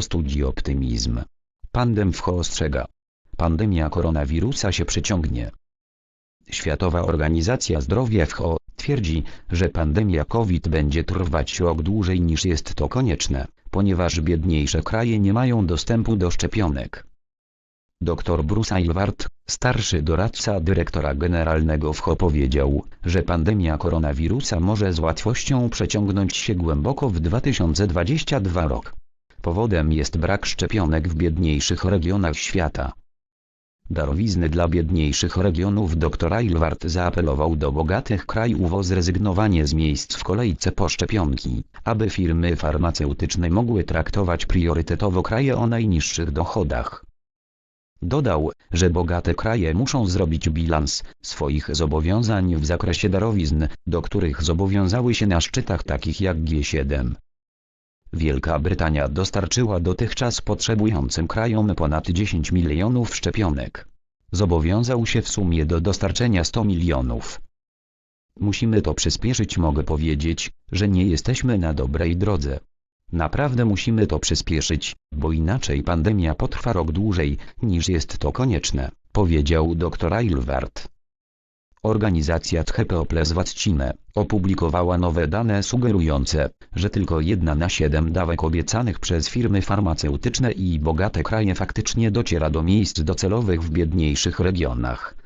Studzi optymizm. Pandem WHO ostrzega. Pandemia koronawirusa się przeciągnie. Światowa Organizacja Zdrowia WHO twierdzi, że pandemia COVID będzie trwać rok dłużej niż jest to konieczne, ponieważ biedniejsze kraje nie mają dostępu do szczepionek. Dr Bruce Aylward, starszy doradca dyrektora generalnego WHO powiedział, że pandemia koronawirusa może z łatwością przeciągnąć się głęboko w 2022 rok. Powodem jest brak szczepionek w biedniejszych regionach świata. Darowizny dla biedniejszych regionów dr Aylward zaapelował do bogatych krajów o zrezygnowanie z miejsc w kolejce po szczepionki, aby firmy farmaceutyczne mogły traktować priorytetowo kraje o najniższych dochodach. Dodał, że bogate kraje muszą zrobić bilans swoich zobowiązań w zakresie darowizn, do których zobowiązały się na szczytach takich jak G7. Wielka Brytania dostarczyła dotychczas potrzebującym krajom ponad 10 milionów szczepionek. Zobowiązał się w sumie do dostarczenia 100 milionów. Musimy to przyspieszyć mogę powiedzieć, że nie jesteśmy na dobrej drodze. Naprawdę musimy to przyspieszyć, bo inaczej pandemia potrwa rok dłużej, niż jest to konieczne, powiedział dr Aylward. Organizacja Tchepeoplezwatcine opublikowała nowe dane sugerujące, że tylko jedna na siedem dawek obiecanych przez firmy farmaceutyczne i bogate kraje faktycznie dociera do miejsc docelowych w biedniejszych regionach.